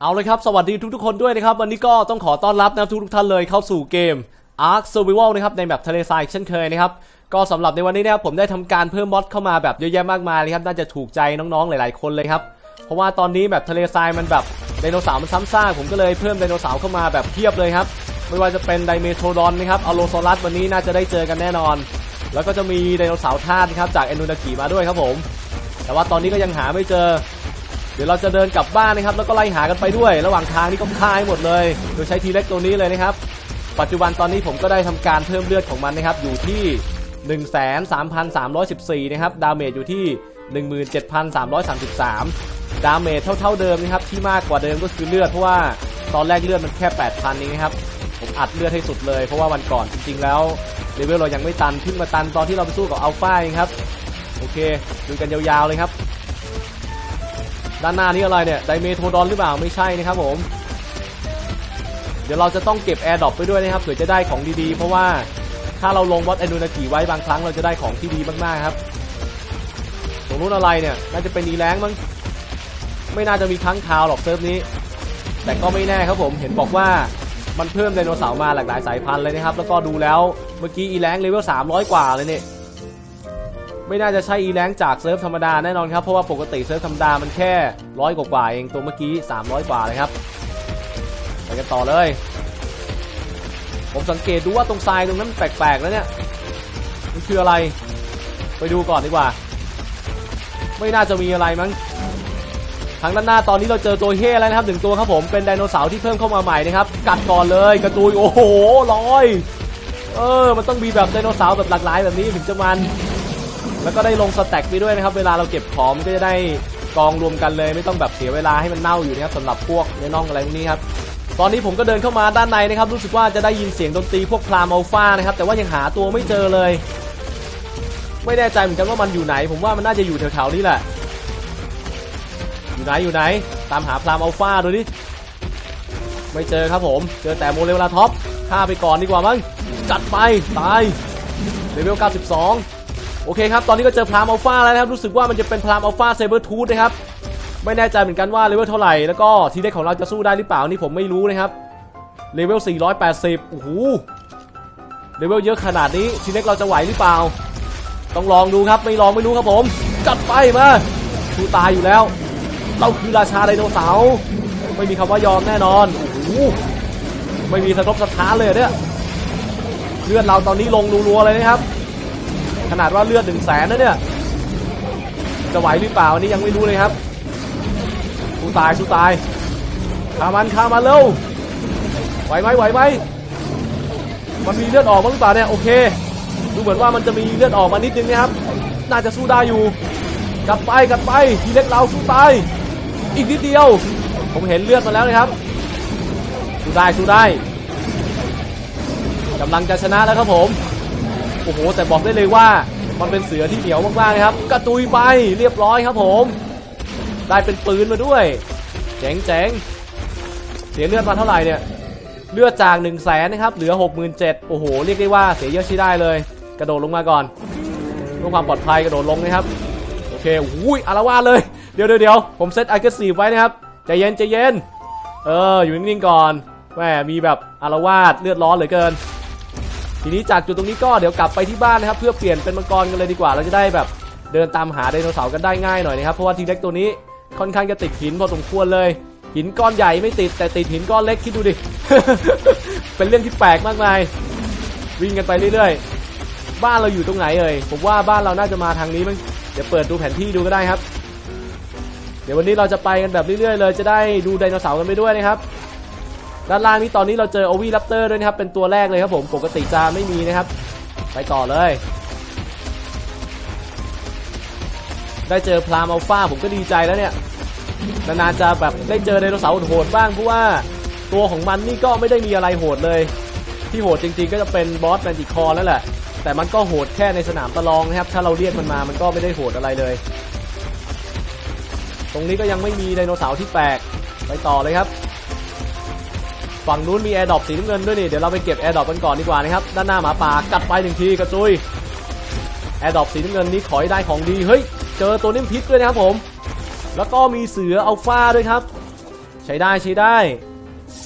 เอาเลยครับสวัสดีทุกๆคนด้วยนะครับ วันนี้ก็ต้องขอต้อนรับนะทุกๆท่านเลยเข้าสู่เกม Ark Survival นะครับในแบบทะเลทรายเช่นเคยนะครับก็สำหรับในวันนี้นะครับผมได้ทำการเพิ่มมอดเข้ามาแบบเยอะแยะมากมายเลยครับน่าจะถูกใจน้องๆหลาย ๆ คนเลยครับเพราะว่าตอนนี้แบบทะเลทรายมันแบบไดโนเสาร์มันซ้ำซากผมก็เลยเพิ่มไดโนเสาร์เข้ามาแบบเพียบเลยครับไม่ว่าจะเป็นไดเมโทรดอนนะครับอโลโซลัสวันนี้น่าจะได้เจอกันแน่นอน แล้วก็จะมีไดโนเสาร์ธาตุนะครับจากเอนูนากิมาด้วยครับผม แต่ว่าตอนนี้ก็ยังหาไม่เจอ เดี๋ยวเราจะเดินกลับบ้านนะครับ แล้วก็ไล่หากันไปด้วย ระหว่างทางนี่ก็ฆ่าให้หมดเลย โดยใช้ทีเล็กตัวนี้เลยนะครับ ปัจจุบันตอนนี้ผมก็ได้ทำการเพิ่มเลือดของมันนะครับ อยู่ที่ 13,314 นะครับ ดาเมจอยู่ที่ 17,333 ดาเมจเท่าๆเดิมนะครับ ที่มากกว่าเดิมก็คือเลือดเพราะว่าตอนแรกเลือดมันแค่ 8,000นี้นะครับ ผมอัดเลือดให้สุดเลย เพราะว่าวันก่อนจริงๆแล้วเลเวลเรายังไม่ตันเพิ่งมาตันตอนที่เราไปสู้กับอัลฟาเองครับ โอเคดูกันยาวๆเลยครับ ด้านหน้านี้อะไรเนี่ยไดเมโทรดอนหรือเปล่าไม่ใช่นะครับผม เดี๋ยวเราจะต้องเก็บแอร์ดรอปไปด้วยนะครับเผื่อจะได้ของดีๆ เพราะว่าถ้าเราลงวัดแอนดูนากิไว้บางครั้งเราจะได้ของที่ดีมากๆครับตรงนู้นอะไรเนี่ยน่าจะเป็นอีแรงมั้งไม่น่าจะมีค้างคาวหรอกเซิร์ฟนี้ แต่ก็ไม่แน่ครับผมเห็นบอกว่ามันเพิ่มไดโนเสาร์มาหลากหลายสายพันธุ์เลยนะครับ แล้วก็ดูแล้วเมื่อกี้อีแรงเลเวล300 กว่าเลยเนี่ย ไม่น่าจะใช่อีแรงจากเซิร์ฟธรรมดาแน่นอนครับ เพราะว่าปกติเซิร์ฟธรรมดามันแค่ร้อยกว่าเองตัวเมื่อกี้ 300 กว่าเลยครับไปกันต่อเลย ผมสังเกตดูว่าตรงทรายตรงนั้นแปลกๆแล้วเนี่ยมันคืออะไร ไปดูก่อนดีกว่า ไม่น่าจะมีอะไรมั้งทางด้านหน้าตอนนี้เราเจอตัวเฮ่แล้วนะครับหนึ่งตัวครับผมเป็นไดโนเสาร์ที่เพิ่มเข้ามาใหม่นะครับกัดก่อนเลยกระตุยโอ้โหลอย เออ มันต้องมีแบบไดโนเสาร์แบบหลากหลายแบบนี้ถึงจะมัน แล้วก็ได้ลงสแต็กไปด้วยนะครับ เวลาเราเก็บของมันก็จะได้กองรวมกันเลยไม่ต้องแบบเสียเวลาให้มันเน่าอยู่นะครับสำหรับพวกเนื้อน่องอะไรพวกนี้ครับตอนนี้ผมก็เดินเข้ามาด้านในนะครับรู้สึกว่าจะได้ยินเสียงดนตรีพวกพรามอัลฟานะครับแต่ว่ายังหาตัวไม่เจอเลย ไม่แน่ใจเหมือนกันว่ามันอยู่ไหน ผมว่ามันน่าจะอยู่แถวๆนี้แหละ อยู่ไหนอยู่ไหน ตามหาพรามอัลฟาดูดิไม่เจอครับผม เจอแต่โมเลวลาท็อปฆ่าไปก่อนดีกว่ามั้งจัดไปตายเลเวล92 โอเคครับ ตอนนี้ก็เจอพรามอัลฟาแล้วนะครับ รู้สึกว่ามันจะเป็นพรามอัลฟาเซเบอร์ทูธนะครับ ไม่แน่ใจเหมือนกันว่าเลเวลเท่าไหร่ แล้วก็ทีเด็กของเราจะสู้ได้หรือเปล่านี่ผมไม่รู้นะครับ เลเวล 480 โอ้โห เลเวลเยอะขนาดนี้ทีเด็กเราจะไหวหรือเปล่า ต้องลองดูครับ ไม่ลองไม่รู้ครับผม จัดไปมาสู้ตายอยู่แล้ว เราคือราชาไดโนเสาร์ ไม่มีคำว่ายอมแน่นอน โอ้โห ไม่มีสะทบสะท้านเลยเหรอเนี่ย เลือดเราตอนนี้ลงรัวๆเลยนะครับ ขนาดว่าเลือดหนึ่งแสนนะเนี่ย จะไหวหรือเปล่าอันนี้ยังไม่รู้เลยครับสู้ตายสู้ตายฆ่ามันฆ่ามันเร็วไหวไหมไหวไหมมันมีเลือดออกบ้างหรือเปล่าเนี่ยโอเค ดูเหมือนว่ามันจะมีเลือดออกมานิดนึงนะครับ น่าจะสู้ได้อยู่กลับไปกลับไปทีเล็กเราสู้ตายอีกนิดเดียว ผมเห็นเลือดมาแล้วนะครับสู้ได้สู้ได้กำลังจะชนะแล้วครับผม อ้โห แต่บอกได้เลยว่ามันเป็นเสือที่เหนียวมากๆนะครับ กระตุยไปเรียบร้อยครับผม ได้เป็นปืนมาด้วยเจ๋งเจ๋งเสียเลือดมาเท่าไหร่เนี่ยเลือดจาก1นึ่งแสนนะครับเหลือ 67,000โอ้โหเรียกได้ว่าเสียเยอะใช้ได้เลย กระโดดลงมาก่อนเพื่อความปลอดภัยกระโดดลงนะครับโอเคอุ้ยอารวาสเลยเดี๋ยวเดี๋ยวผมเซตไอเกสีไว้นะครับใจเย็นใจเย็นเอออยู่นิ่งๆก่อนแหมมีแบบอารวาสเลือดร้อนเหลือเกิน ทีนี้จากจุดตรงนี้ก็เดี๋ยวกลับไปที่บ้านนะครับเพื่อเปลี่ยนเป็นมังกรกันเลยดีกว่า เราจะได้แบบเดินตามหาไดโนเสาร์กันได้ง่ายหน่อยนะครับเพราะว่าทีเล็กตัวนี้ค่อนข้างจะติดหินพอสมควรเลย หินก้อนใหญ่ไม่ติดแต่ติดหินก้อนเล็กคิดดูดิ เป็นเรื่องที่แปลกมากมาย วิ่งกันไปเรื่อยๆ บ้านเราอยู่ตรงไหนเอ่ยผมว่าบ้านเราน่าจะมาทางนี้มั้งเดี๋ยวเปิดดูแผนที่ดูก็ได้ครับ เดี๋ยววันนี้เราจะไปกันแบบเรื่อยๆ เลย จะได้ดูไดโนเสาร์กันไปด้วยนะครับ ด้านล่างนี้ตอนนี้เราเจอโอวีรัปเตอร์ด้วยนะครับ เป็นตัวแรกเลยครับผม ปกติจะไม่มีนะครับ ไปต่อเลย ได้เจอพรามอัลฟาผมก็ดีใจแล้วเนี่ย นานๆจะแบบได้เจอไดโนเสาร์โหดบ้างเพราะว่าตัวของมันนี่ก็ไม่ได้มีอะไรโหดเลย ที่โหดจริงๆก็จะเป็นบอสแมนติคอร์แล้วแหละ แต่มันก็โหดแค่ในสนามประลองนะครับ ถ้าเราเรียกมันมามันก็ไม่ได้โหดอะไรเลย ตรงนี้ก็ยังไม่มีไดโนเสาร์ที่แปลกไปต่อเลยครับ ฝั่งนู้นมีแอร์ดรอปสีน้ำเงินด้วยนี่ เดี๋ยวเราไปเก็บแอร์ดรอปกันก่อนดีกว่านะครับ ด้านหน้าหมาป่ากัดไปหนึ่งทีกระจุยแอร์ดรอปสีน้ำเงินนี้ขอให้ได้ของดี เฮ้ย เจอตัวนิ่มพิษด้วยนะครับผม แล้วก็มีเสืออัลฟาด้วยครับ ใช้ได้ใช้ได้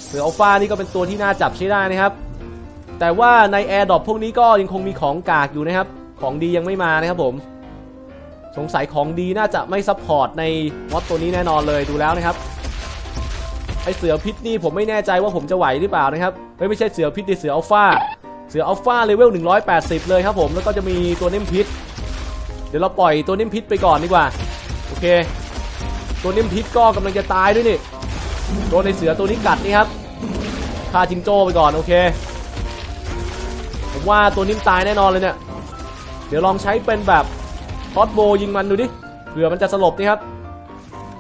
เสืออัลฟานี่ก็เป็นตัวที่น่าจับใช้ได้นะครับ แต่ว่าในแอร์ดรอปพวกนี้ก็ยังคงมีของกากอยู่นะครับ ของดียังไม่มานะครับผม สงสัยของดีน่าจะไม่ซัพพอร์ตในมอดตัวนี้แน่นอนเลยดูแล้วนะครับ ไอเสือพิษนี่ผมไม่แน่ใจว่าผมจะไหวหรือเปล่านะครับเฮ้ยไม่ใช่เสือพิษดิเสืออัลฟาเสืออัลฟาเลเวล180 เลยครับผมแล้วก็จะมีตัวนิ่มพิษ เดี๋ยวเราปล่อยตัวนิ่มพิษไปก่อนดีกว่าโอเค ตัวนิ่มพิษก็กำลังจะตายด้วยนี่โดนในเสือตัวนี้กัดนี่ครับฆ่าจิงโจ้ไปก่อนโอเคผมว่าตัวนิ่มตายแน่นอนเลยเนี่ยเดี๋ยวลองใช้เป็นแบบคอสโบยิงมันดูดิเผื่อมันจะสลบนี่ครับ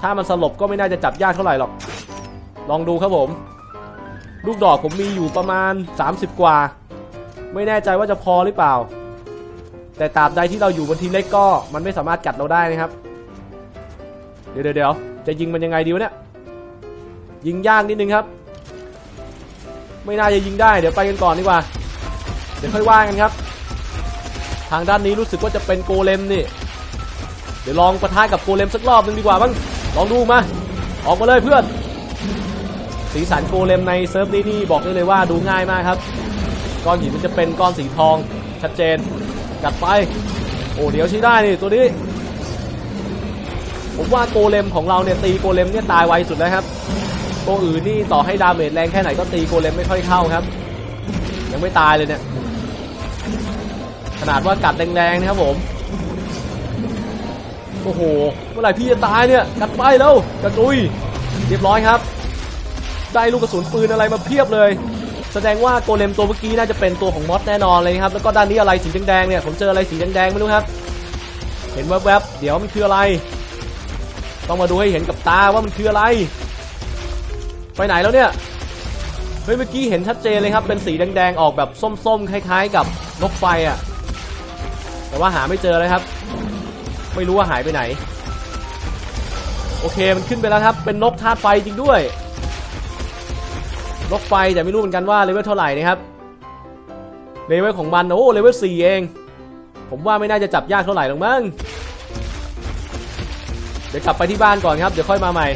ถ้ามันสลบก็ไม่น่าจะจับยากเท่าไหร่หรอก ลองดูครับผม ลูกดอกผมมีอยู่ประมาณ 30 กว่า ไม่แน่ใจว่าจะพอหรือเปล่า แต่ตราบใดที่เราอยู่บนทีมเล็กก็มันไม่สามารถกัดเราได้นะครับ เดี๋ยวเดี๋ยวจะยิงมันยังไงดีวะเนี่ย ยิงยากนิดนึงครับ ไม่น่าจะยิงได้ เดี๋ยวไปกันก่อนดีกว่า เดี๋ยวค่อยว่ากันครับ ทางด้านนี้รู้สึกว่าจะเป็นโกเลมนี่ เดี๋ยวลองประทะกับโกเลมสักรอบหนึงดีกว่าบ้าง ลองดูมา ออกมาเลยเพื่อน สีสันโกเลมในเซิร์ฟนี้นี่บอกได้เลยว่าดูง่ายมากครับ ก้อนหินมันจะเป็นก้อนสีทองชัดเจนกัดไป โอ้เดี๋ยวใช้ได้นี่ตัวนี้ ผมว่าโกเลมของเราเนี่ยตีโกเลมเนี่ยตายไวสุดแล้วครับตัวอื่นนี่ต่อให้ดาเมจแรงแค่ไหนก็ตีโกเลมไม่ค่อยเข้าครับ ยังไม่ตายเลยเนี่ยขนาดว่ากัดแรงๆนะครับผม โอ้โห เมื่อไหร่พี่จะตายเนี่ย กัดไปแล้วกระจุย เรียบร้อยครับ ได้ลูกกระสุนปืนอะไรมาเพียบเลย แสดงว่าโกเลมตัวเมื่อกี้น่าจะเป็นตัวของมอสแน่นอนเลยครับแล้วก็ด้านนี้อะไรสีแดงๆเนี่ยผมเจออะไรสีแดงๆไม่รู้ครับ เห็นแวบๆเดี๋ยวมันคืออะไร ต้องมาดูให้เห็นกับตาว่ามันคืออะไร ไปไหนแล้วเนี่ยเฮ้ยเมื่อกี้เห็นชัดเจนเลยครับเป็นสีแดงๆออกแบบส้มๆคล้ายๆ กับนกไฟอะ่ะแต่ว่าหาไม่เจอเลยครับ ไม่รู้ว่าหายไปไหน โอเคมันขึ้นไปแล้วครับ เป็นนกธาตุไฟจริงด้วย นกไฟแต่ไม่รู้เหมือนกันว่าเลเวลเท่าไหร่นะครับเลเวลของมันโอ้เลเวล4เอง ผมว่าไม่น่าจะจับยากเท่าไหร่หรอกมั้งเดี๋ยวกลับไปที่บ้านก่อนครับเดี๋ยวค่อยมาใหม่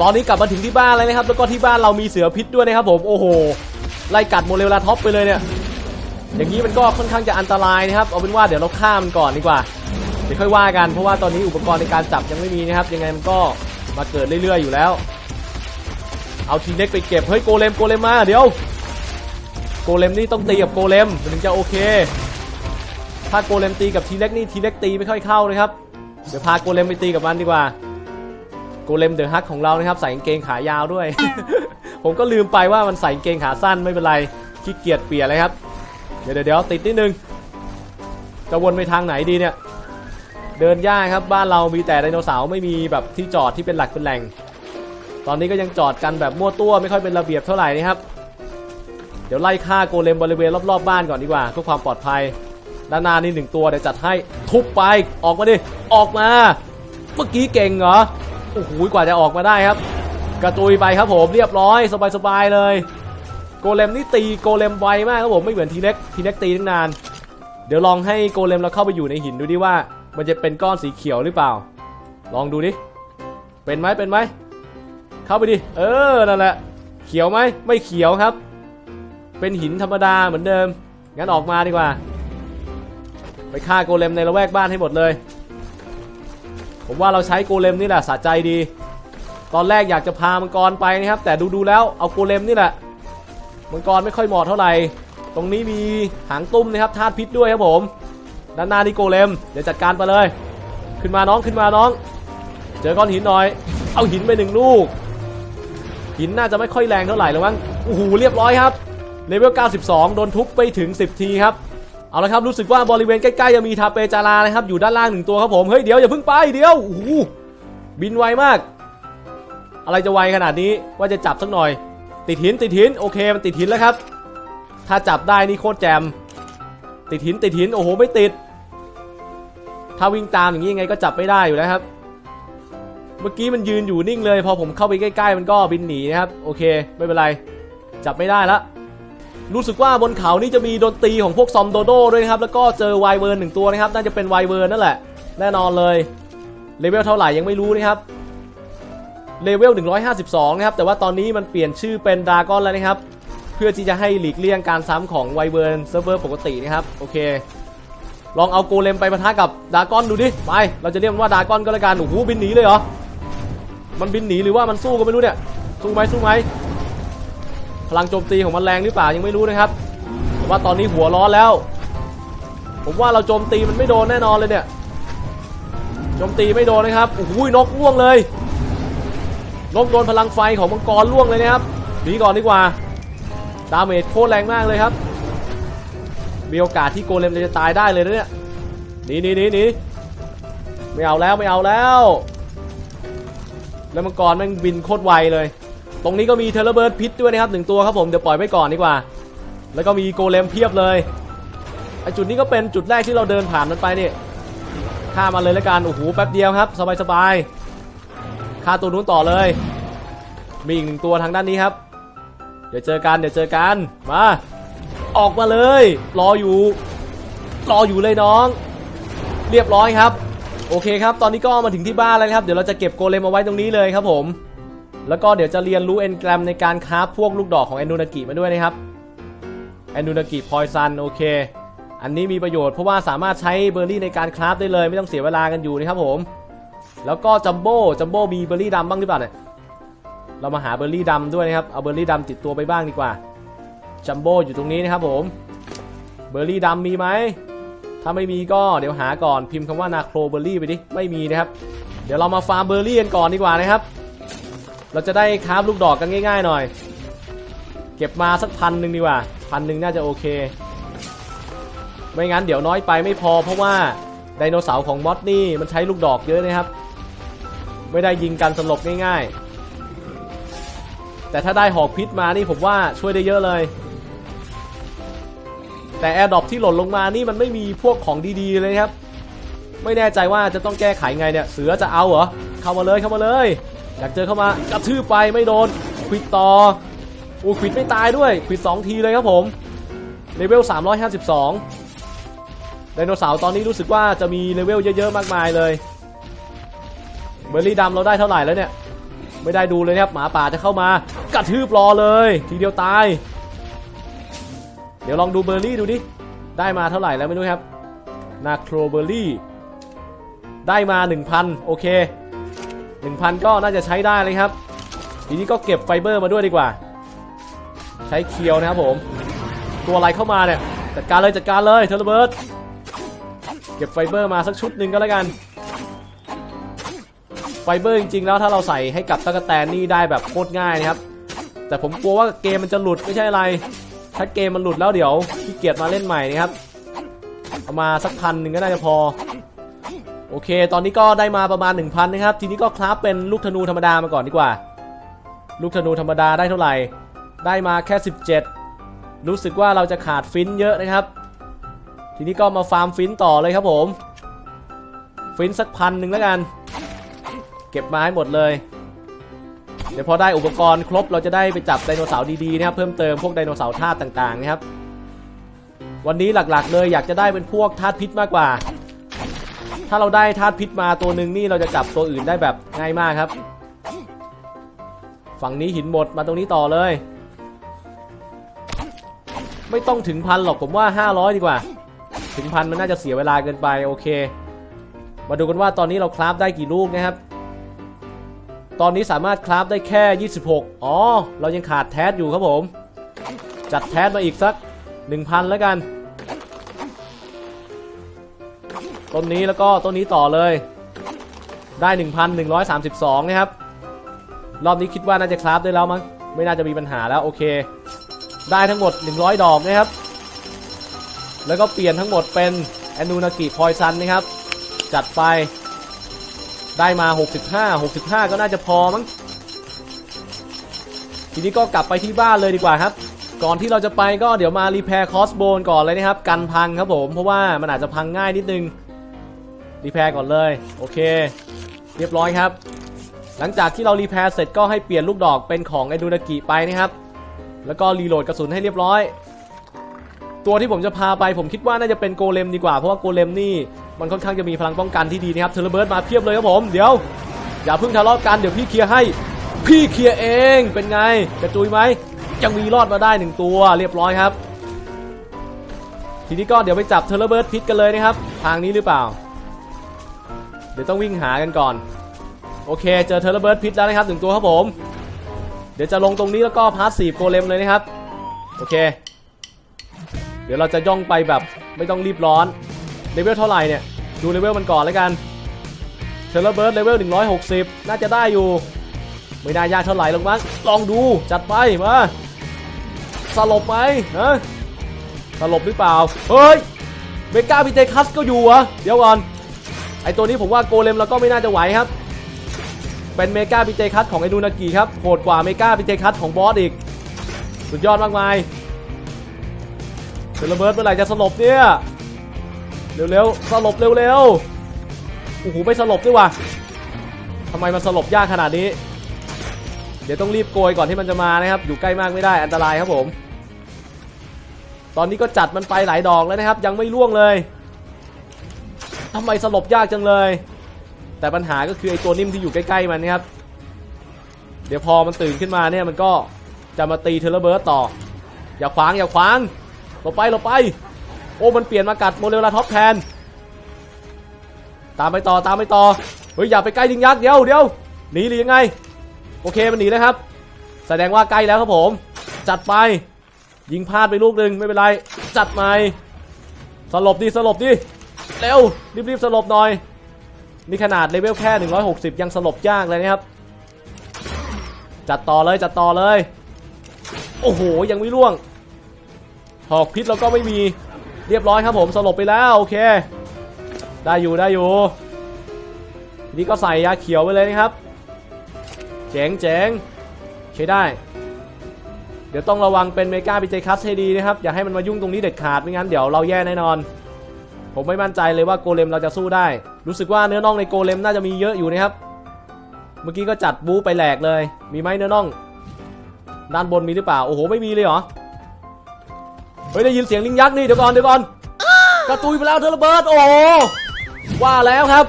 ตอนนี้กลับมาถึงที่บ้านแล้วนะครับ แล้วก็ที่บ้านเรามีเสือพิษด้วยนะครับผมโอ้โหไล่กัดโมเลลาท็อปไปเลยเนี่ยอย่างนี้มันก็ค่อนข้างจะอันตรายนะครับเอาเป็นว่าเดี๋ยวเราฆ่ามันก่อนดีกว่าเดี๋ยวค่อยว่ากันเพราะว่าตอนนี้อุปกรณ์ในการจับยังไม่มีนะครับ ยังไงมันก็มาเกิดเรื่อยๆอยู่แล้ว เอาทีเล็กไปเก็บ เฮ้ยโกเลมโกเลมมาเดี๋ยว โกเลมนี่ต้องตีกับโกเลมมันถึงจะโอเค ถ้าโกเลมตีกับทีเล็กนี่ทีเล็กตีไม่ค่อยเข้านะครับ เดี๋ยวพาโกเลมไปตีกับมันดีกว่า โกเลมเดอะฮักของเรานะครับใส่กางเกงขายาวด้วย ผมก็ลืมไปว่ามันใส่กางเกงขาสั้นไม่เป็นไรขี้เกียจเปลี่ยนเลยครับ เดี๋ยวเดี๋ยวติดนิดนึง จะวนไปทางไหนดีเนี่ย เดินยากครับบ้านเรามีแต่ไดโนเสาร์ไม่มีแบบที่จอดที่เป็นหลักเป็นแหล่ง ตอนนี้ก็ยังจอดกันแบบมั่วตัวไม่ค่อยเป็นระเบียบเท่าไหร่นะครับ เดี๋ยวไล่ฆ่าโกเลมบริเวณรอบๆบบ้านก่อนดีกว่าเพื่อความปลอดภัย ด้านหน้านี่หนึ่งตัวเดี๋ยวจัดให้ทุบไปออกมาดิออกมา เมื่อกี้เก่งเหรอโอ้โหกว่าจะออกมาได้ครับ กระจุยไปครับผมเรียบร้อย สบายๆเลย โกเลมนี่ตีโกเลมไวมากครับผมไม่เหมือนทีเล็กทีเล็กตีตั้งนาน เดี๋ยวลองให้โกเลมเราเข้าไปอยู่ในหินดูดิว่า มันจะเป็นก้อนสีเขียวหรือเปล่า ลองดูดิเป็นไหมเป็นไหม เข้าไปดิ เออ นั่นแหละ เขียวไหม ไม่เขียวครับ เป็นหินธรรมดาเหมือนเดิม งั้นออกมาดีกว่า ไปฆ่าโกเลมในละแวกบ้านให้หมดเลย ผมว่าเราใช้โกเลมนี่แหละสะใจดี ตอนแรกอยากจะพามังกรไปนะครับ แต่ดูๆแล้วเอาโกเลมนี่แหละ มังกรไม่ค่อยเหมาะเท่าไหร่ ตรงนี้มีหางตุ้มนะครับธาตุพิษด้วยครับผม ด้านหน้านี่โกเลม เดี๋ยวจัดการไปเลย ขึ้นมาน้องขึ้นมาน้อง เจอก้อนหินหน่อย เอาหินไปหนึ่งลูก หินน่าจะไม่ค่อยแรงเท่าไหร่หรอกมั้งโอ้โหเรียบร้อยครับเลเวล 92 โดนทุบไปถึง 10 ทีครับ เอาละครับรู้สึกว่าบริเวณใกล้ๆจะมีทาเปจารานะครับ อยู่ด้านล่างหนึ่งตัวครับผม เฮ้ยเดี๋ยวอย่าเพิ่งไปเดี๋ยวโอ้โหบินไวมาก อะไรจะไวขนาดนี้ว่าจะจับสักหน่อย ติดหินติดหินโอเคมันติดหินแล้วครับ ถ้าจับได้นี่โคตรแจม ติดหินติดหินโอ้โหไม่ติด ถ้าวิ่งตามอย่างนี้ยังไงก็จับไม่ได้อยู่แล้วครับ เมื่อกี้มันยืนอยู่นิ่งเลย พอผมเข้าไปใกล้ ๆ มันก็บินหนีนะครับ โอเค ไม่เป็นไร จับไม่ได้ละรู้สึกว่าบนเขานี่จะมีดนตรีของพวกซอมโดโดด้วยนะครับ แล้วก็เจอไวเวิร์นหนึ่งตัวนะครับ น่าจะเป็นไวเวิร์นนั่นแหละ แน่นอนเลย เลเวลเท่าไหร่ยังไม่รู้นะครับ เลเวล 152 นะครับ แต่ว่าตอนนี้มันเปลี่ยนชื่อเป็นดากอนแล้วนะครับ เพื่อที่จะให้หลีกเลี่ยงการซ้ำของไวเบิร์นเซิร์ฟเวอร์ปกตินะครับ โอเค ลองเอาโกเลมไปปะทะกับดากอนดูดิ ไป เราจะเรียกมันว่าดากอนก็แล้วกัน โอ้โห บินหนีเลยเหรอ มันบินหนีหรือว่ามันสู้ก็ไม่รู้เนี่ย สู้ไหมสู้ไหมพลังโจมตีของมันแรงหรือเปล่ายังไม่รู้นะครับแต่ว่าตอนนี้หัวร้อนแล้ว ผมว่าเราโจมตีมันไม่โดนแน่นอนเลยเนี่ยโจมตีไม่โดนนะครับโอ้โหนกล่วงเลยนกโดนพลังไฟของมังกรล่วงเลยนะครับหนีก่อนดีกว่าดาเมจโคตรแรงมากเลยครับ มีโอกาสที่โกเลมจะตายได้เลยนะเนี่ยหนีหนีหนีหนีไม่เอาแล้วไม่เอาแล้ว แล้วมังกรมันบินโคตรไวเลย ตรงนี้ก็มีเทเลเบิร์ดพิษด้วยนะครับหนึ่งตัวครับผมเดี๋ยวปล่อยไว้ก่อนดีกว่า แล้วก็มีโกเลมเพียบเลยไอจุดนี้ก็เป็นจุดแรกที่เราเดินผ่านมันไปนี่ฆ่ามันเลยแล้วกันโอ้โหแป๊บเดียวครับ สบายสบายฆ่าตัวนู้นต่อเลย มีอีกหนึ่งตัวทางด้านนี้ครับ เดี๋ยวเจอกันเดี๋ยวเจอกันมาออกมาเลย รออยู่ รออยู่เลยน้อง เรียบร้อยครับ โอเคครับ ตอนนี้ก็มาถึงที่บ้านแล้วครับ เดี๋ยวเราจะเก็บโกเลมเอาไว้ตรงนี้เลยครับผม แล้วก็เดี๋ยวจะเรียนรู้เอนแกรมในการคราฟพวกลูกดอกของแอนนูนากิมาด้วยนะครับแอนนูนากิพอยซันโอเค อันนี้มีประโยชน์เพราะว่าสามารถใช้เบอร์รี่ในการคราฟได้เลย ไม่ต้องเสียเวลากันอยู่นะครับผม แล้วก็จัมโบ้จัมโบ้มีเบอร์รี่ดำบ้างหรือเปล่าเนี่ยเรามาหาเบอร์รี่ดำด้วยนะครับ เอาเบอร์รี่ดำติดตัวไปบ้างดีกว่า จัมโบ้อยู่ตรงนี้นะครับผม เบอร์รี่ดำมีไหม ถ้าไม่มีก็เดี๋ยวหาก่อนพิมพ์คำว่านาโครเบอร์รี่ไปดิ ไม่มีนะครับ เดี๋ยวเรามาฟาร์มเบอร์รี่กันก่อนดีกว่านะครับ เราจะได้คราฟลูกดอกกันง่าย ๆ หน่อย เก็บมาสักพันหนึ่งดีกว่าพันหนึ่งน่าจะโอเค ไม่งั้นเดี๋ยวน้อยไปไม่พอเพราะว่าไดโนเสาร์ของมอสนี่มันใช้ลูกดอกเยอะนะครับ ไม่ได้ยิงกันสลบง่ายๆ แต่ถ้าได้หอกพิษมานี่ผมว่าช่วยได้เยอะเลย แต่แอร์ดรอปที่หล่นลงมานี่มันไม่มีพวกของดีๆเลยครับ ไม่แน่ใจว่าจะต้องแก้ไขไงเนี่ย เสือจะเอาเหรอ เข้ามาเลยเข้ามาเลย อยากเจอเข้ามากระทืบไปไม่โดนควิดต่ออู้ควิดไม่ตายด้วยควิด2ทีเลยครับผมเลเวล 352 ไดโนเสาร์ตอนนี้รู้สึกว่าจะมีเลเวลเยอะๆมากมายเลย เบอร์รี่ดำเราได้เท่าไหร่แล้วเนี่ย ไม่ได้ดูเลยครับหมาป่าจะเข้ามากระทืบรอเลย ทีเดียวตาย เดี๋ยวลองดูเบอร์รี่ดูดิ ได้มาเท่าไหร่แล้วไม่รู้ครับ นาโครเบอร์รี่ ได้มา 1,000 โอเค 1,000 ก็น่าจะใช้ได้เลยครับ ทีนี้ก็เก็บไฟเบอร์มาด้วยดีกว่า ใช้เคียวนะครับผม ตัวอะไรเข้ามาเนี่ย จัดการเลยจัดการเลยเทเลเบิร์ดเก็บไฟเบอร์มาสักชุดหนึ่งก็แล้วกัน ไฟเบอร์จริงๆ แล้วถ้าเราใส่ให้กับตะกแตนนี่ได้แบบโคตรง่ายนะครับ แต่ผมกลัวว่าเกมมันจะหลุดไม่ใช่อะไร ถ้าเกมมันหลุดแล้วเดี๋ยวขี้เกียจมาเล่นใหม่นะครับเอามาสักพันหนึ่งก็น่าจะพอ โอเค ตอนนี้ก็ได้มาประมาณ 1,000นะครับ ทีนี้ก็คราฟเป็นลูกธนูธรรมดามาก่อนดีกว่า ลูกธนูธรรมดาได้เท่าไหร่ ได้มาแค่ 17 รู้สึกว่าเราจะขาดฟินเยอะนะครับ ทีนี้ก็มาฟาร์มฟินต่อเลยครับผม ฟินสักพันหนึ่งแล้วกัน เก็บมาให้หมดเลย เดี๋ยวพอได้อุปกรณ์ครบเราจะได้ไปจับไดโนเสาร์ดีๆนะครับเพิ่มเติมพวกไดโนเสาร์ธาตุต่างๆนะครับ วันนี้หลักๆเลยอยากจะได้เป็นพวกธาตุพิษมากกว่า ถ้าเราได้ธาตุพิษมาตัวหนึ่งนี่เราจะจับตัวอื่นได้แบบง่ายมากครับ ฝั่งนี้หินหมดมาตรงนี้ต่อเลย ไม่ต้องถึงพันหรอกผมว่า 500 ดีกว่า ถึงพันมันน่าจะเสียเวลาเกินไปโอเค มาดูกันว่าตอนนี้เราคราฟได้กี่ลูกนะครับ ตอนนี้สามารถคราฟได้แค่ 26 อ๋อ เรายังขาดแทสอยู่ครับผม จัดแทสมาอีกสัก 1,000 แล้วกัน ต้นนี้แล้วก็ต้นนี้ต่อเลย ได้ 1,132 นะครับ รอบนี้คิดว่าน่าจะคราฟได้แล้วมั้ง ไม่น่าจะมีปัญหาแล้วโอเค ได้ทั้งหมด 100 ดอกนะครับ แล้วก็เปลี่ยนทั้งหมดเป็นแอนูนากิพอยซันนะครับ จัดไป ได้มา 65 65 ก็น่าจะพอมั้ง ทีนี้ก็กลับไปที่บ้านเลยดีกว่าครับ ก่อนที่เราจะไปก็เดี๋ยวมารีแพร์คอสโบนก่อนเลยนะครับ กันพังครับผม เพราะว่ามันอาจจะพังง่ายนิดนึง รีแพร์ก่อนเลย โอเค เรียบร้อยครับ หลังจากที่เรารีแพร์เสร็จก็ให้เปลี่ยนลูกดอกเป็นของไอดูนากิไปนะครับ แล้วก็รีโหลดกระสุนให้เรียบร้อย ตัวที่ผมจะพาไปผมคิดว่าน่าจะเป็นโกเลมดีกว่า เพราะว่าโกเลมนี่มันค่อนข้างจะมีพลังป้องกันที่ดีนะครับเทเลเบิร์ดมาเพียบเลยครับผมเดี๋ยว อย่าเพิ่งทะเลาะกันเดี๋ยวพี่เคลียร์ให้ พี่เคลียร์เองเป็นไงกระจุยไหมยังมีรอดมาได้หนึ่งตัวเรียบร้อยครับ ทีนี้ก็เดี๋ยวไปจับเทเลเบิร์ดพิษกันเลยนะครับ ทางนี้หรือเปล่า เดี๋ยวต้องวิ่งหากันก่อน โอเคเจอเทเลเบิร์ดพิษแล้วนะครับหนึ่งตัวครับผม เดี๋ยวจะลงตรงนี้แล้วก็พาสซีฟโกเลมเลยนะครับโอเค เดี๋ยวเราจะย่องไปแบบไม่ต้องรีบร้อนเลเวลเท่าไหร่เนี่ยดูเลเวลมันก่อนแล้วกันเทเลเบิร์ดเลเวล160 น่าจะได้อยู่ ไม่ได้ยากเท่าไหร่หรอกมั้งลองดูจัดไปมาสลบไหมฮะสลบหรือเปล่า เฮ้ยเมกาพิเตคัสก็อยู่เหรอะเดี๋ยวก่อนไอตัวนี้ผมว่าโกเลมเราก็ไม่น่าจะไหวครับ เป็นเมกาพิเตคัสของไอดูนากิครับโหดกว่าเมกาพิเตคัสของบอสอีก สุดยอดมากมาย เทเลเบิร์ดเมื่อไหร่จะสลบเนี่ย เร็วๆ สลบเร็วๆ โอ้โหไม่สลบด้วยว่ะทำไมมันสลบยากขนาดนี้ เดี๋ยวต้องรีบโกยก่อนที่มันจะมานะครับ อยู่ใกล้มากไม่ได้อันตรายครับผม ตอนนี้ก็จัดมันไปหลายดอกแล้วนะครับ ยังไม่ล่วงเลยทำไมสลบยากจังเลย แต่ปัญหาก็คือไอ้ตัวนิ่มที่อยู่ใกล้ ๆ มันนะครับ เดี๋ยวพอมันตื่นขึ้นมาเนี่ยมันก็จะมาตีเทเลเบิร์ตต่อ อย่าขวางอย่าขวาง หลบไปหลบไป โอ้ มันเปลี่ยนมากัดโมเดลลาท็อปแทน ตามไปต่อตามไปต่อ เฮ้ยอย่าไปใกล้ยิงยักษ์เดี๋ยวเดี๋ยวหนีหรือยังไง โอเคมันหนีแล้วครับ แสดงว่าใกล้แล้วครับผม จัดไป ยิงพลาดไปลูกหนึ่งไม่เป็นไร จัดใหม่สลบดิสลบดิ เร็วรีบๆสลบหน่อย นี่ขนาดเลเวลแค่ 160 ยังสลบยากเลยนะครับ จัดต่อเลยจัดต่อเลย โอ้โหยังไม่ล่วง หอกพิษเราก็ไม่มีเรียบร้อยครับผมสลบไปแล้วโอเค ได้อยู่ได้อยู่ทีนี้ก็ใส่ยาเขียวไปเลยนะครับ เจ๋งเจ๋งใช้ได้ เดี๋ยวต้องระวังเป็นเมกาบิเจคัสให้ดีนะครับ อย่าให้มันมายุ่งตรงนี้เด็ดขาดไม่งั้นเดี๋ยวเราแย่แน่นอน ผมไม่มั่นใจเลยว่าโกเลมเราจะสู้ได้ รู้สึกว่าเนื้อน่องในโกเลมน่าจะมีเยอะอยู่นะครับ เมื่อกี้ก็จัดบู๊ไปแหลกเลย มีไหมเนื้อน่อง ด้านบนมีหรือเปล่า โอ้โหไม่มีเลยเหรอ เฮ้ยได้ยินเสียงลิงยักษ์นี่เดี๋ยวก่อนเดี๋ยวก่อนกระตุยไปแล้วเทเลเบิร์ดโอ้โหว่าแล้วครับ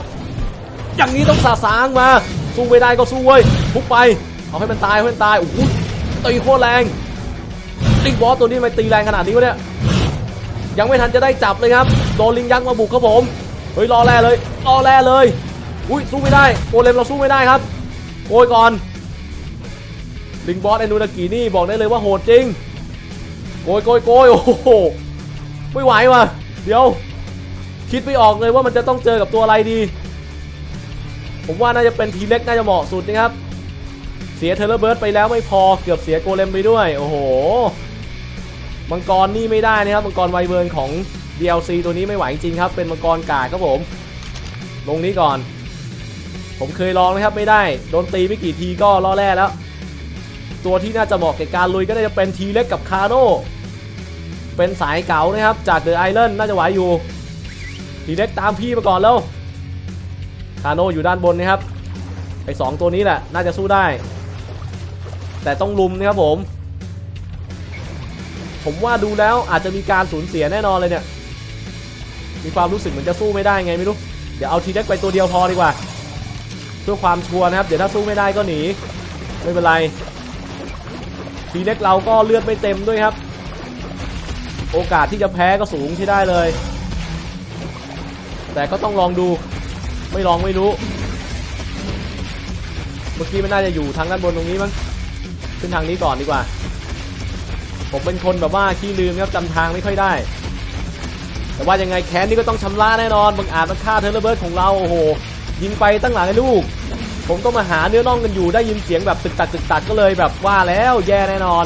อย่างนี้ต้องสาสางมาสู้ไม่ได้ก็สู้เว้ยทุบไปเอาให้มันตายให้มันตายโอ้โหตีโคตรแรงลิงบอสตัวนี้ทำไมตีแรงขนาดนี้วะเนี่ยยังไม่ทันจะได้จับเลยครับโดนลิงยักษ์มาบุกครับผมเฮ้ยรอแร่เลยรอแร่เลยอุ้ยสู้ไม่ได้โกเลมเราสู้ไม่ได้ครับโกยก่อนลิงบอสไอนูนากินี่บอกได้เลยว่าโหดจริง โกยโกยโกยโอ้โหไม่ไหวว่ะ เดี๋ยว คิดไม่ออกเลยว่ามันจะต้องเจอกับตัวอะไรดี ผมว่าน่าจะเป็นทีเล็กน่าจะเหมาะสุดนะครับ เสียเทเลเบิร์ดไปแล้วไม่พอเกือบเสียโกเลมไปด้วย โอ้โห มังกรนี่ไม่ได้นะครับ มังกรไวเบิร์นของ DLC ตัวนี้ไม่ไหวจริงครับ เป็นมังกรกาดครับผม ลงนี้ก่อน ผมเคยลองนะครับไม่ได้ โดนตีไม่กี่ทีก็ล่อแร่แล้ว ตัวที่น่าจะเหมาะแก่การลุยก็น่าจะเป็นทีเล็กกับคาโน่ เป็นสายเก๋านะครับ จากเดอะไอแลนด์น่าจะไหวอยู่ทีเล็กตามพี่มาก่อนแล้วคาโนอยู่ด้านบนนะครับไอ้สองตัวนี้แหละ น่าจะสู้ได้ แต่ต้องลุมนะครับผม ผมว่าดูแล้วอาจจะมีการสูญเสียแน่นอนเลยเนี่ย มีความรู้สึกเหมือนจะสู้ไม่ได้ไงไม่รู้ เดี๋ยวเอาทีเล็กไปตัวเดียวพอดีกว่า เพื่อความชัวร์นะครับ เดี๋ยวถ้าสู้ไม่ได้ก็หนี ไม่เป็นไร ทีเล็กเราก็เลือดไม่เต็มด้วยครับ โอกาสที่จะแพ้ก็สูงที่ได้เลย แต่ก็ต้องลองดูไม่ลองไม่รู้ เมื่อกี้มันน่าจะอยู่ทางด้านบนตรงนี้มั้งขึ้นทางนี้ก่อนดีกว่า ผมเป็นคนแบบว่าขี้ลืมครับจำทางไม่ค่อยได้ แต่ว่ายังไงแค้นนี่ก็ต้องชำระแน่นอนบางอาจมันฆ่าเทเลเบิร์ดของเราโอ้โหยิงไปตั้งหลายลูก ผมต้องมาหาเนื้อน่องกันอยู่ได้ยินเสียงแบบตึกตักตึกตักก็เลยแบบว่าแล้วแย่แน่นอน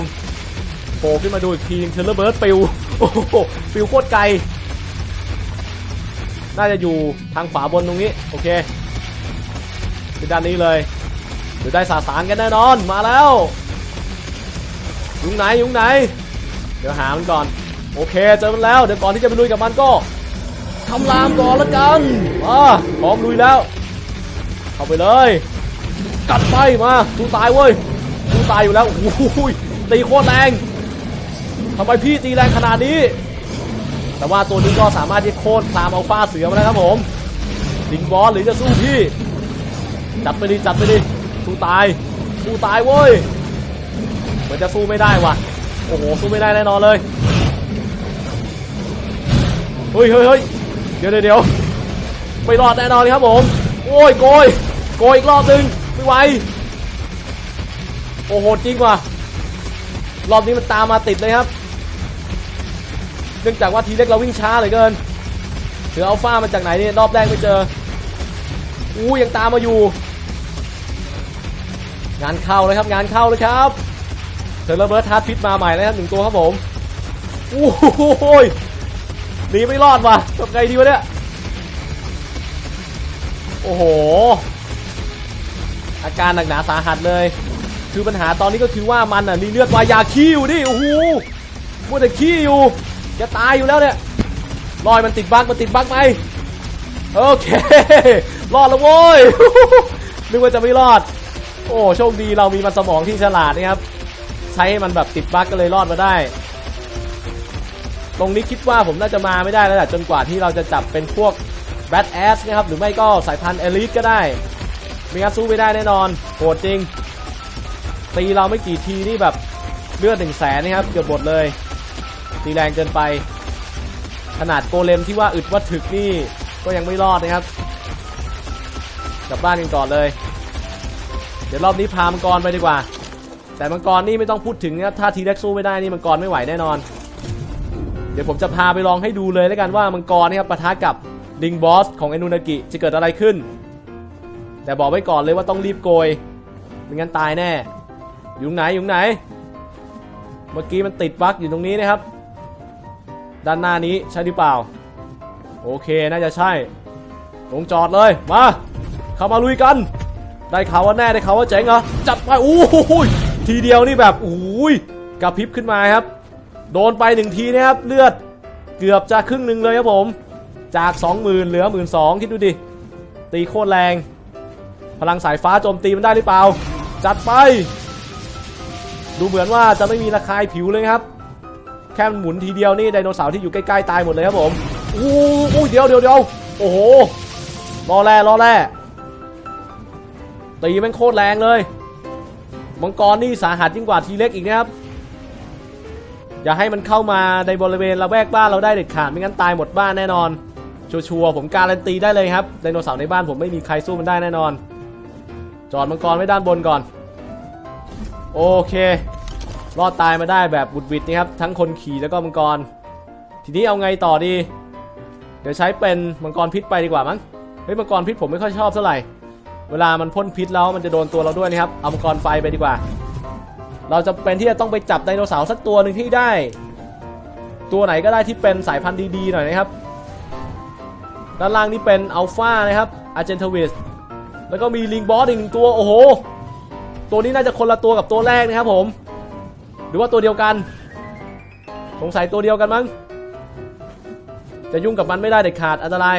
โผล่ขึ้นมาดูอีกทีเทเลเบิร์ดปิว โอ้โหปิวโคตรไกล น่าจะอยู่ทางขวาบนตรงนี้ โอเคคือด้านนี้เลยเดี๋ยวได้สาสางกันแน่นอน มาแล้ว ยุงไหนยุงไหน เดี๋ยวหามันก่อน โอเคเจอมันแล้ว เดี๋ยวก่อนที่จะไปลุยกับมันก็ทำลามก่อนละกันมาพร้อมลุยแล้ว เข้าไปเลย กัดไปมาสู้ตายเว้ยสู้ตายอยู่แล้วโอ้ยตีโคตรแรง ทำไมพี่ตีแรงขนาดนี้ แต่ว่าตัวนี้ก็สามารถที่โค่นคลามเอาฟาเสือมาแล้วครับผมดิงบอสหรือจะสู้พี่ จัดไปดิจัดไปดิสู้ตายสู้ตายเว้ยเหมือนจะสู้ไม่ได้ว่ะโอ้โหสู้ไม่ได้แน่นอนเลยเฮ้ยเฮ้ยเฮ้ยเดี๋ยวเดี๋ยวไม่รอดแน่นอนเลยครับผม โอ้ยโกยโกยอีกรอบหนึ่งไม่ไหวโอ้โหจริงว่ะรอบนี้มันตามมาติดเลยครับ นื่องจากว่าทีเล็กเราวิ่งช้าเหลือเกินเสืออัลฟามาจากไหนเนี่ยรอบแรกไม่เจออู้ยังตามมาอยู่ งานเข้าเลยครับงานเข้าเลยครับเทอร์ระเบิร์ตทาร์ดพิษมาใหม่แล้วครับหนึ่งตัวครับผมอู้หูยหนีไม่รอดว่ะทำไงดีวะเนี่ยโอ้โห อาการหนักหนาสาหัสเลย คือปัญหาตอนนี้ก็คือว่ามันอะมีเลือดวายอยาขี้อยู่ดิโอ้โหมัวแต่ขี้อยู่ จะตายอยู่แล้วเนี่ยลอยมันติดบั๊กมันติดบั๊กไหมโอเครอดแล้วโว้ยนึกว่าจะไม่รอด โอ้โชคดีเรามีมันสมองที่ฉลาดนะครับ ใช้ให้มันแบบติดบั๊กก็เลยรอดมาได้ ตรงนี้คิดว่าผมน่าจะมาไม่ได้แล้วแหละจนกว่าที่เราจะจับเป็นพวกแบทแอสนะครับหรือไม่ก็สายพันธุ์เอลิทก็ได้ไม่งั้นสู้ไม่ได้แน่นอนโหดจริงตีเราไม่กี่ทีนี่แบบเลือดหนึ่งแสนนะครับเกือบหมดเลย ตีแรงเกินไป ขนาดโกเลมที่ว่าอึดว่าถึกนี่ก็ยังไม่รอดนะครับ กลับบ้านกันก่อนเลย เดี๋ยวรอบนี้พามังกรไปดีกว่า แต่มังกรนี่ไม่ต้องพูดถึงนะถ้าทีเล็กสู้ไม่ได้นี่มังกรไม่ไหวแน่นอน เดี๋ยวผมจะพาไปลองให้ดูเลยแล้วกันว่ามังกรนี่ครับปะทะกับดิงบอสของเอนูนากิจะเกิดอะไรขึ้น แต่บอกไว้ก่อนเลยว่าต้องรีบโกยไม่งั้นตายแน่ อยู่ไหนอยู่ไหน เมื่อกี้มันติดบั๊กอยู่ตรงนี้นะครับ ด้านหน้านี้ใช่หรือเปล่า โอเคน่าจะใช่ ลงจอดเลยมาเข้ามาลุยกัน ได้ข่าวว่าแน่ได้ข่าวว่าเจ๋งเหรอจัดไปโอ้โหทีเดียวนี่แบบโอ้ยกระพริบขึ้นมาครับ โดนไปหนึ่งทีนะครับเลือดเกือบจะครึ่งหนึ่งเลยครับผม จาก 20,000 เหลือ 12,000คิดดูดิ ตีโคตรแรง พลังสายฟ้าโจมตีมันได้หรือเปล่า จัดไป ดูเหมือนว่าจะไม่มีระคายผิวเลยครับ แค่หมุนทีเดียวนี่ไดโนเสาร์ที่อยู่ใกล้ๆตายหมดเลยครับผมอู้อู้เดี๋ยวเดี๋ยวเดี๋ยวโอ้โหรอแร่รอแร่ตีแม่งโคตรแรงเลยมังกรนี่สาหัสยิ่งกว่าทีเล็กอีกนะครับอย่าให้มันเข้ามาในบริเวณละแวกบ้านเราได้เด็ดขาดไม่งั้นตายหมดบ้านแน่นอนชัวร์ผมการันตีได้เลยครับไดโนเสาร์ในบ้านผมไม่มีใครสู้มันได้แน่นอน จอดมังกรไว้ด้านบนก่อน โอเค รอดตายมาได้แบบบุดวิดนะครับ ทั้งคนขี่แล้วก็มังกร ทีนี้เอาไงต่อดี เดี๋ยวใช้เป็นมังกรพิษไปดีกว่ามั้งเฮ้ยมังกรพิษผมไม่ค่อยชอบเท่าไหร่เวลามันพ่นพิษแล้วมันจะโดนตัวเราด้วยนะครับเอามังกรไฟไปดีกว่า เราจะเป็นที่จะต้องไปจับไดโนเสาร์สักตัวหนึ่งที่ได้ ตัวไหนก็ได้ที่เป็นสายพันธุ์ดีๆหน่อยนะครับด้านล่างนี่เป็นอัลฟานะครับอาร์เจนทวิสแล้วก็มีลิงบอสอีกหนึ่งตัวโอ้โหตัวนี้น่าจะคนละตัวกับตัวแรกนะครับผม หรือว่าตัวเดียวกัน สงสัยตัวเดียวกันมั้ง จะยุ่งกับมันไม่ได้เด็ดขาดอันตราย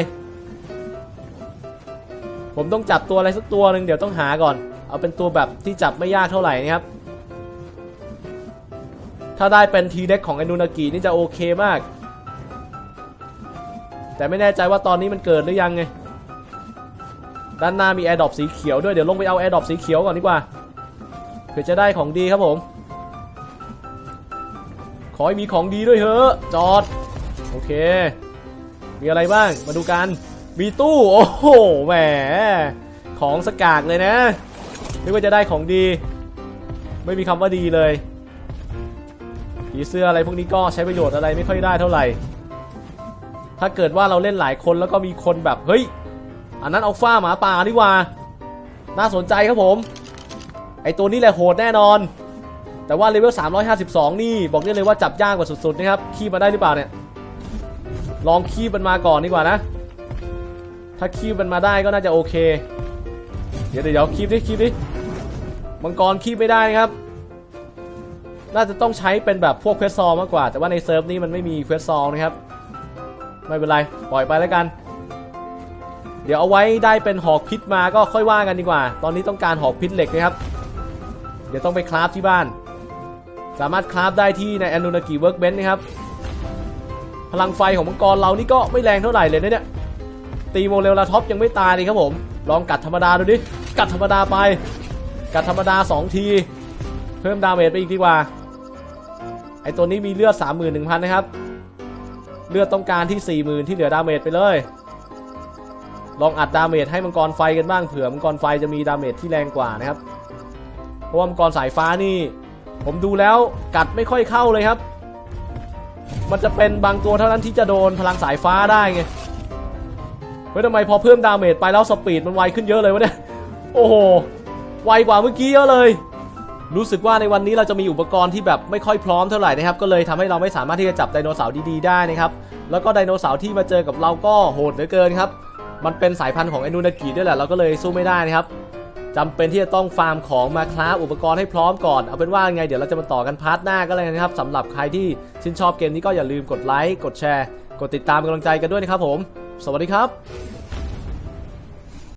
ผมต้องจับตัวอะไรสักตัวหนึ่งเดี๋ยวต้องหาก่อน เอาเป็นตัวแบบที่จับไม่ยากเท่าไหร่นะครับ ถ้าได้เป็นทีเด็กของไอนูนากินี่จะโอเคมาก แต่ไม่แน่ใจว่าตอนนี้มันเกิดหรือยังไง ด้านหน้ามีแอร์ดอปสีเขียวด้วย เดี๋ยวลงไปเอาแอร์ดอปสีเขียวก่อนดีกว่าเพื่อจะได้ของดีครับผม ขอให้มีของดีด้วยเถอะจอด โอเค มีอะไรบ้าง มาดูกัน มีตู้ โอ้โห แหม ของสกากเลยนะ นึกว่าจะได้ของดี ไม่มีคำว่าดีเลย ผีเสื้ออะไรพวกนี้ก็ใช้ประโยชน์อะไรไม่ค่อยได้เท่าไหร่ ถ้าเกิดว่าเราเล่นหลายคนแล้วก็มีคนแบบ เฮ้ย อันนั้นเอาฟ้าหมาป่าดีกว่า น่าสนใจครับผม ไอตัวนี้แหละโหดแน่นอน แต่ว่าเลเวล 352 นี่บอกได้เลยว่าจับยากกว่าสุดๆนะครับ คีบมาได้หรือเปล่าเนี่ย ลองคีบมันมาก่อนดีกว่านะ ถ้าคีบมันมาได้ก็น่าจะโอเค เดี๋ยวเดี๋ยวคีบดิคีบดิ มังกรคีบไม่ได้นะครับ น่าจะต้องใช้เป็นแบบพวกเควสซอมากกว่า แต่ว่าในเซิร์ฟนี้มันไม่มีเควสซอลนะครับ ไม่เป็นไร ปล่อยไปแล้วกัน เดี๋ยวเอาไว้ได้เป็นหอกพิษมาก็ค่อยว่ากันดีกว่า ตอนนี้ต้องการหอกพิษเหล็กนะครับ เดี๋ยวต้องไปคราฟที่บ้าน สามารถคราฟได้ที่ในแอนโนนากิเวิร์กเบนนะครับ พลังไฟของมังกรเรานี่ก็ไม่แรงเท่าไหร่เลยนะเนี่ย ตีโมเรลลาท็อปยังไม่ตายเลยครับผม ลองกัดธรรมดาดูดิ กัดธรรมดาไป กัดธรรมดา 2 ที เพิ่มดาเมจไปอีกดีกว่า ไอตัวนี้มีเลือด 31,000 นะครับ เลือดต้องการที่ 40,000 ที่เหลือดาเมจไปเลย ลองอัดดาเมจให้มังกรไฟกันบ้างเผื่อมังกรไฟจะมีดาเมจที่แรงกว่านะครับ เพราะว่ามังกรสายฟ้านี่ ผมดูแล้วกัดไม่ค่อยเข้าเลยครับ มันจะเป็นบางตัวเท่านั้นที่จะโดนพลังสายฟ้าได้ไงเฮ้ยทำไมพอเพิ่มดาเมจไปแล้วสปีดมันไวขึ้นเยอะเลยวะเนี่ย โอ้โห ไวกว่าเมื่อกี้เยอะเลย รู้สึกว่าในวันนี้เราจะมีอุปกรณ์ที่แบบไม่ค่อยพร้อมเท่าไหร่นะครับ ก็เลยทำให้เราไม่สามารถที่จะจับไดโนเสาร์ดีๆได้นะครับ แล้วก็ไดโนเสาร์ที่มาเจอกับเราก็โหดเหลือเกินครับ มันเป็นสายพันธุ์ของไอนูนากิด้วยแหละ เราก็เลยสู้ไม่ได้นะครับ จำเป็นที่จะต้องฟาร์มของมาคราฟอุปกรณ์ให้พร้อมก่อน เอาเป็นว่าไงเดี๋ยวเราจะมาต่อกันพาร์ทหน้าก็เลยนะครับสำหรับใครที่ชื่นชอบเกมนี้ก็อย่าลืมกดไลค์กดแชร์ กดติดตามกำลังใจกันด้วยนะครับผม สวัสดีครับ